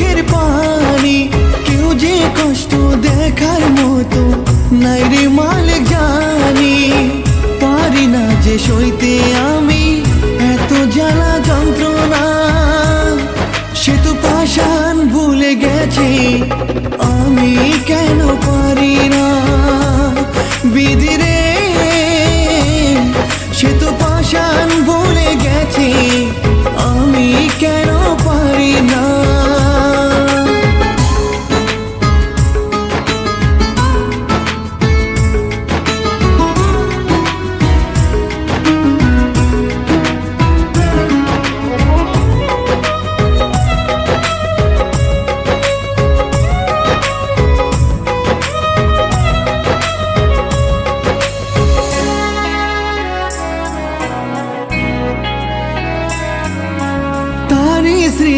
চোখের পানি, কেউ যে কষ্ট দেখার মতো, নাই রে মালিক জানি। পারি না যে সইতে আমি, এত জ্বালা যন্ত্রণা। সে তো পাশান ভুলে গেছে, আমি কেন পারি না? বিধি রে, সে তো পাশান ভুলে গেছে, আমি কেন পারি না?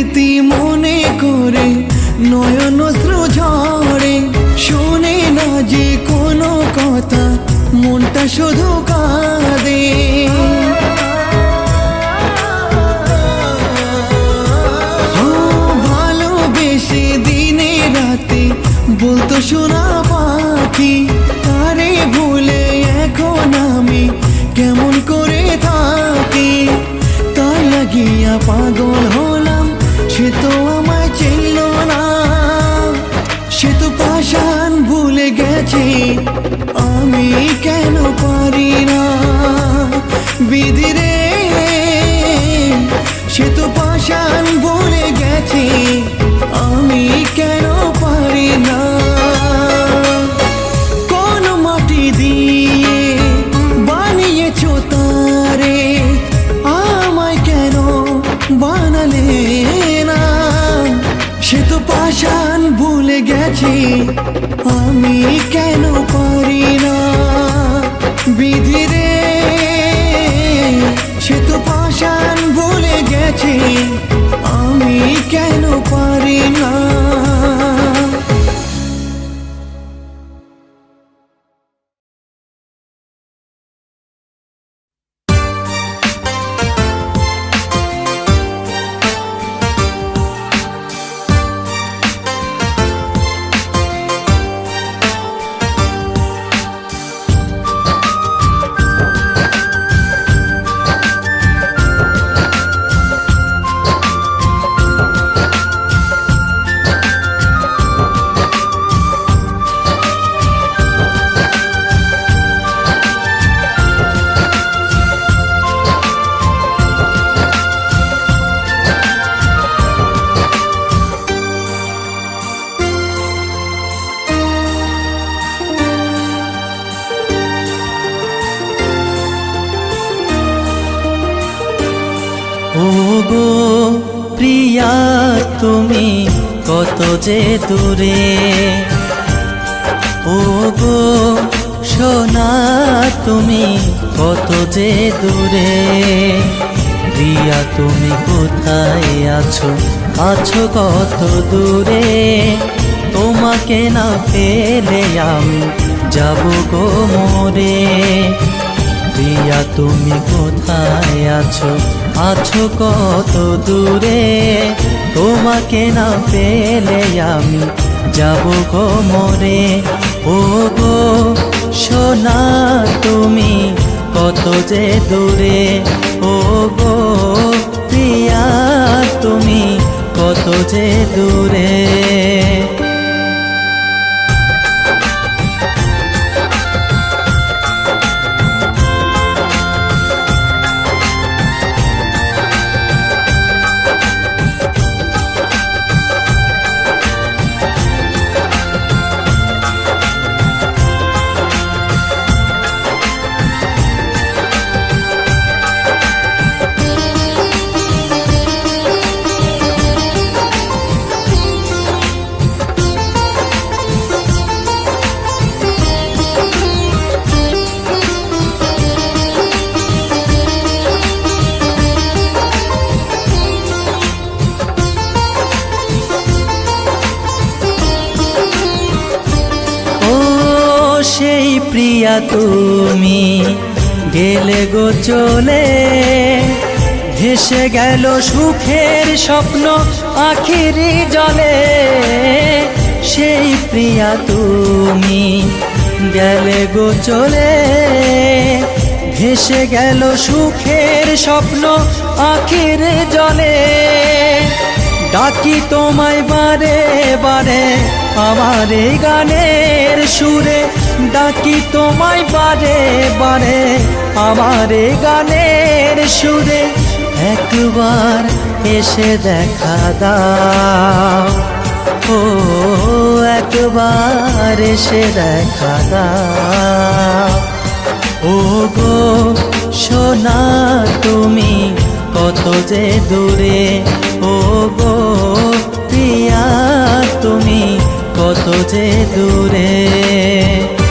স্মৃতি মনে করে, নয়ন ঝরে শোনে না যে কোনো কথা, মনটা শুধু কাঁদে। ভালোবেসে দিনে রাতে বলতো শোনা পাখি, তারে ভুলে এখন আমি কেমন করে থাকি তাই লাগিয়া পাগল হলাম। সে তো আমায় চিনল না। সে তো পাশান ভুলে গেছে। আমি কেন পারি না? বিধিরে সে তো পাশান ভুলে গেছে। দূরে ও গো সোনা, তুমি কত যে দূরে। প্রিয়া তুমি কোথায় আছো? আছো কত দূরে। তোমাকে না পেলে আমি যাব গো মোরে। প্রিয়া তুমি কোথায় আছো? আছো কত দূরে। তোমাকে না পেলে আমি যাব গো মরে ও গো সোনা, তুমি কত যে দূরে। ও গো প্রিয়া, তুমি কত যে দূরে। তুমি গেলে গো চলে। ভেসে গেল সুখের স্বপ্ন আখিরি জলে। সেই প্রিয়া তুমি গেলে গো চলে। ভেসে গেল সুখের স্বপ্ন আখির জলে। ডাকি তোমায় বারে বারে আমার গানের সুরে। ডাকি তোমায় বারে বারে? আমার গানের সুরে একবার এসে দেখা দাও। ও, একবার এসে দেখা দাও। ও গো, সোনা তুমি কত যে দূরে। ও গো, প্রিয়া তুমি কত যে দূরে।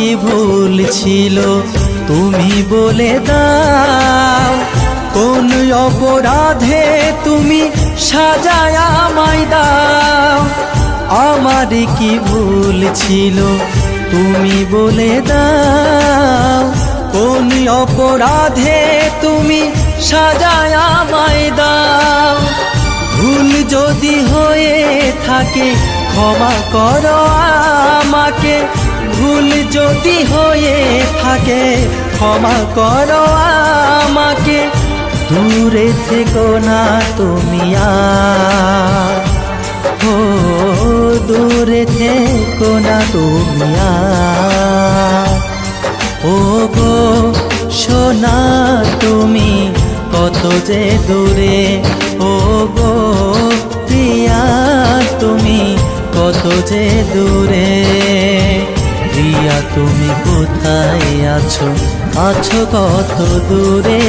কি ভুল ছিল তুমি বলে দাও? কোন অপরাধে তুমি সাজায় আমায় দাও? আমার কি ভুল ছিল তুমি বলে দাও? কোন অপরাধে তুমি সাজায় আমায় দাও? ভুল যদি হয়ে থাকে ক্ষমা করো আমাকে। ভুল যদি হয়ে থাকে, ক্ষমা করো আমাকে। দূরে থেকো না তুমি ও, দূরে থেকো না তুমি ও গো, সোনা তুমি কত যে দূরে। ও গো, প্রিয়া তুমি কত যে দূরে। প্রিয়া তুমি কোথায় আছো? আছো কত দূরে?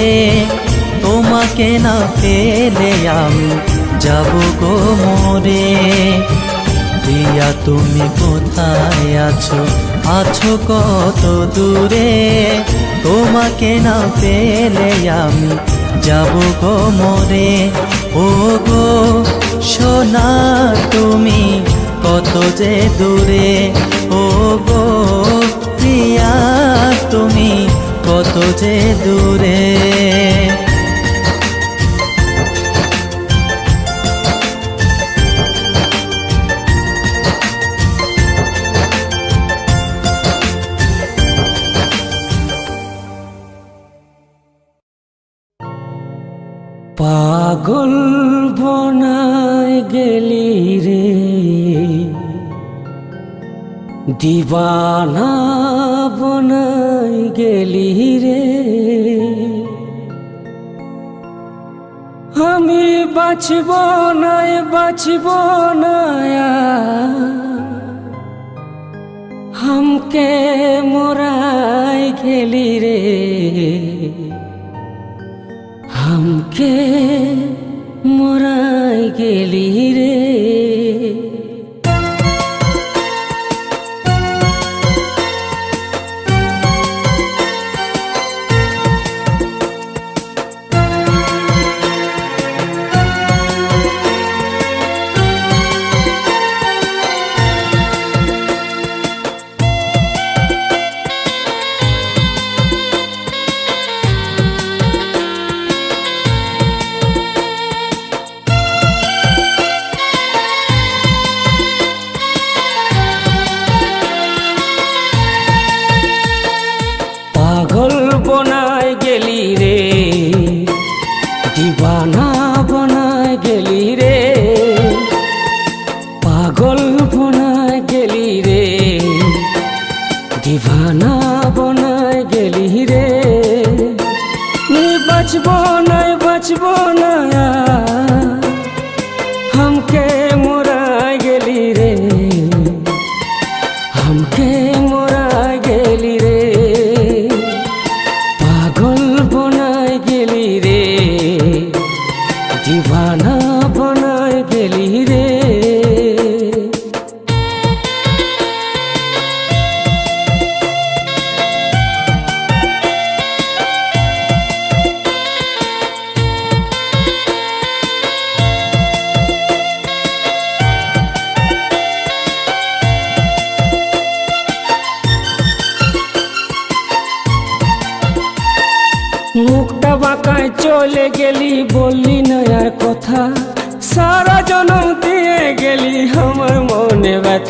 তোমাকে না পেলে আমি যাব গো মোরে। প্রিয়া তুমি কোথায় আছো? আছো কত দূরে? তোমাকে না পেলে আমি যাব গো মোরে। ও গো সোনা, তুমি কত যে দূরে? ও প্রিয়া তুমি কত যে দূরে। পাগল বনায় গেলি দিবানা বনাই গেলি রে। আমি বাঁচব নাই, বাঁচব নয়া হামকে মোরাই গেলি রে। হামকে মোরাই গেলি রে।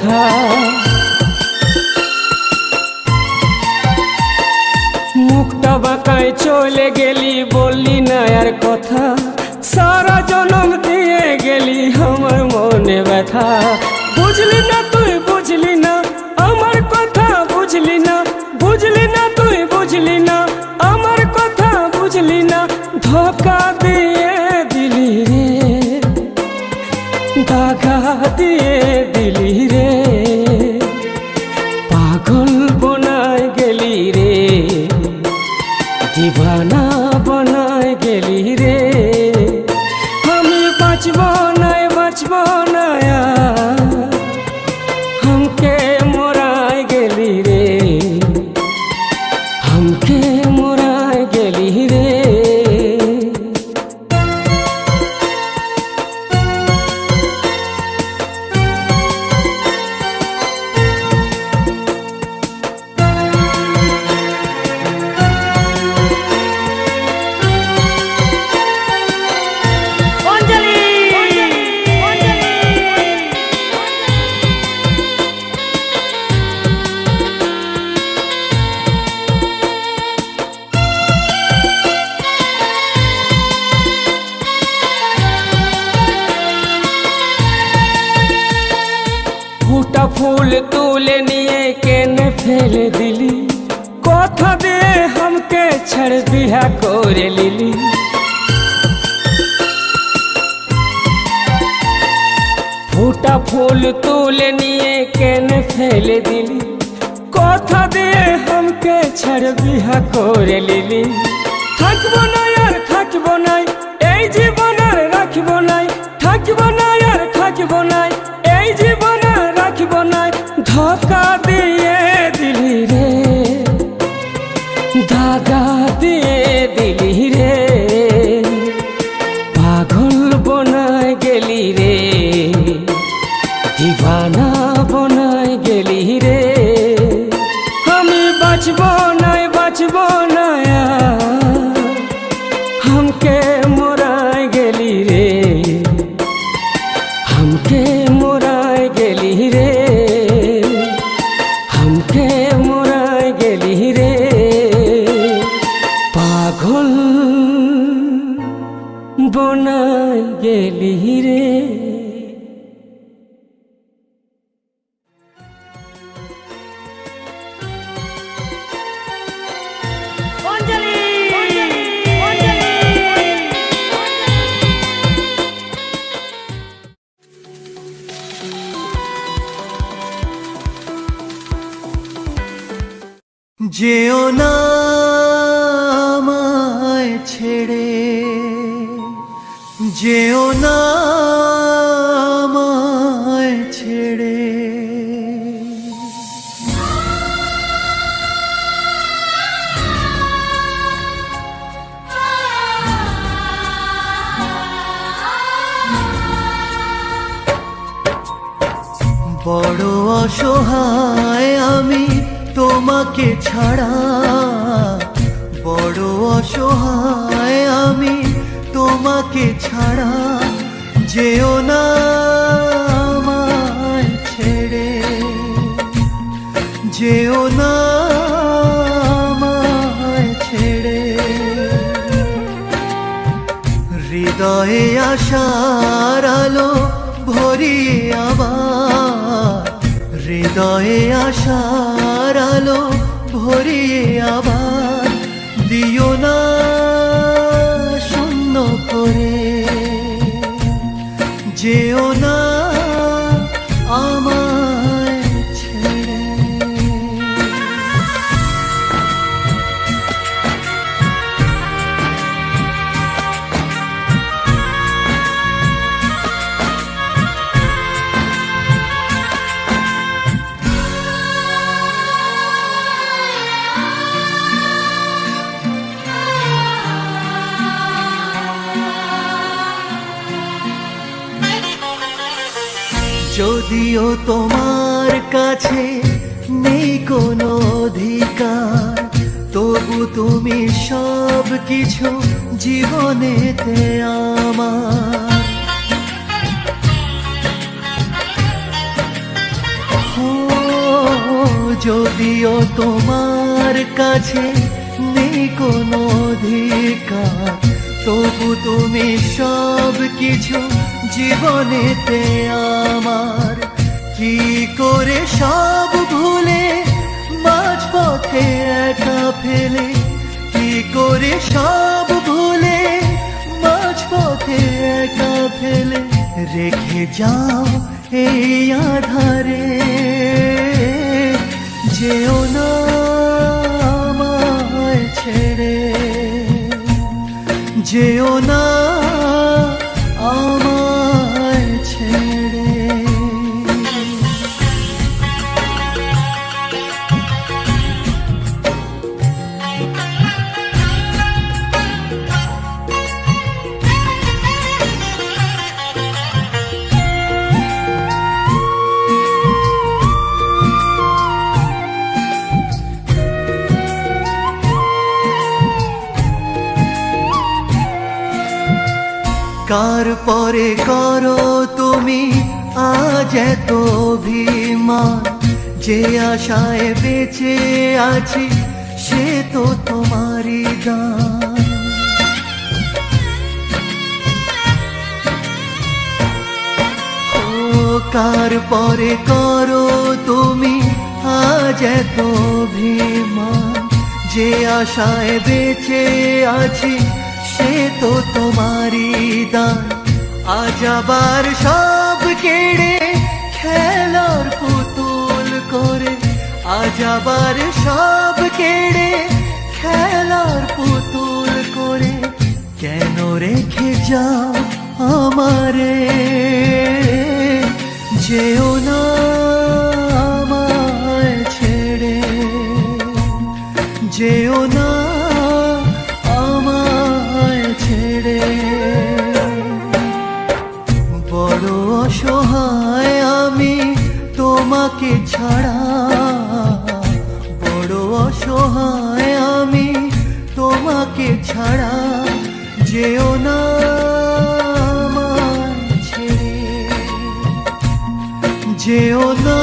ব্যথা মুখটা বাঁকায় চলে গেলি, বললি না আর কথা। সারা জনম দিয়ে গেলি, আমার মনে ব্যথা। দাগা দিয়ে দিলি রে। পাগল তুলে নিয়ে কেন ফেলে দিলি? কথা দিয়ে হামকে ছাড় বিহা করে যেও না আমায় ছেড়ে যেও না আমায় ছেড়ে। বড় অসহায় তোমাকে ছাড়া বড় অসহায় আমি তোমাকে ছাড়া যেও না আমায় ছেড়ে। যেও না আমায় ছেড়ে। হৃদয়ে আশার আলো ভরিয়ে আবার, হৃদয়ে আশার আলো ভরিয়ে আবার দিও না শূন্য করে। যেও যদিও তোমার কাছে নেই কোনো অধিকার, তবু তুমি সব কিছু জীবনেতে আমার। যদিও তোমার কাছে নেই কোনো অধিকার, তবু তুমি সব কিছু জীবনেতে আমার কি করে সব ভুলে মাঝ পথে একা ফেলে? কি করে সব ভুলে মাঝ পথে একা ফেলে? রেখে যাও এই আধারে। যেও না আমায় ছেড়ে। যেও না অভিমান যে আশায় বেঁচে আছি, সে তো তোমারই দান। কার পরে করো তুমি, আজ এত অভিমান। যে আশায় বেঁচে আছি, সে তো তোমারই দান। আজ আবার সব কেড়ে খেলার পুতুল করে আজ আবার সব কেড়ে খেলার পুতুল করে কেন রেখে যাও আমারে? যেও না আমায় ছেড়ে। যেও না আমায় ছেড়ে। বড় তোমাকে ছাড়া বড় অসহায় আমি তোমাকে ছাড়া যেও না যেও না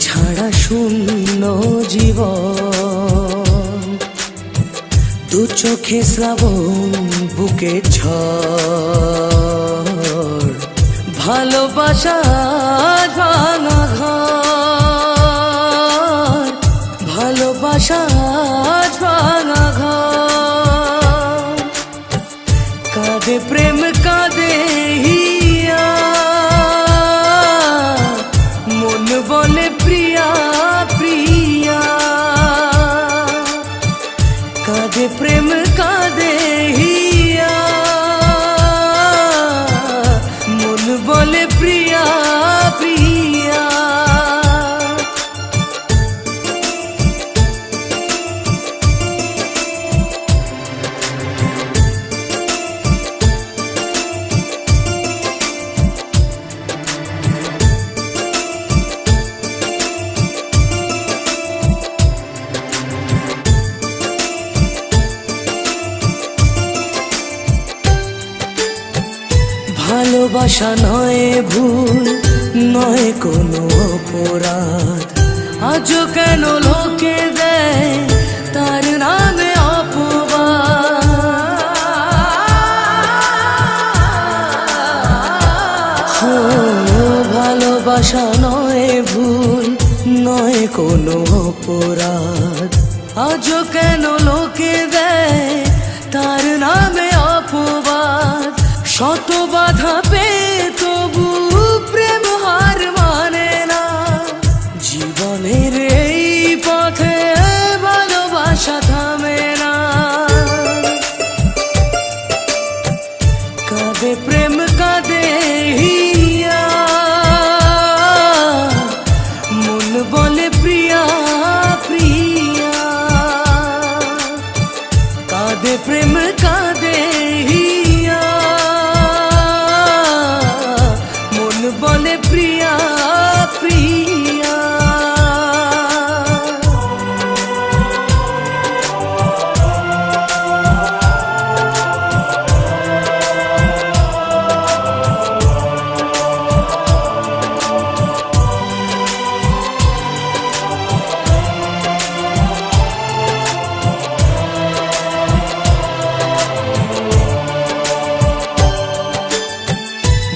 ছাড়া শূন্য জীব দু চোখে শ্রাবণ বুকে ছ ভালোবাসা ভাঙা ঘর ভালোবাসা নয় ভুল, নয় কোনো অপরাধ। আজও কেন লোকে দেয় তার নামে ভালোবাসা নয় ভুল, নয় কোনো অপরাধ। আজও কেন লোকে দেয় তার নামে অপবাদ? শত বাধা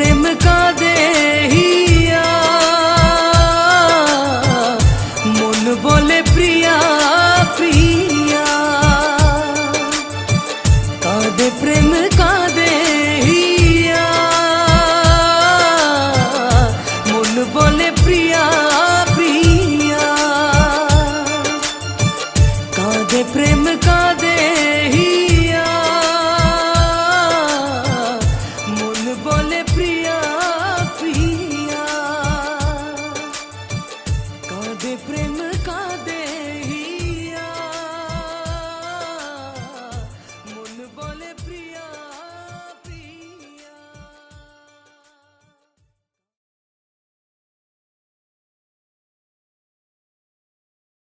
प्रेम का दे ही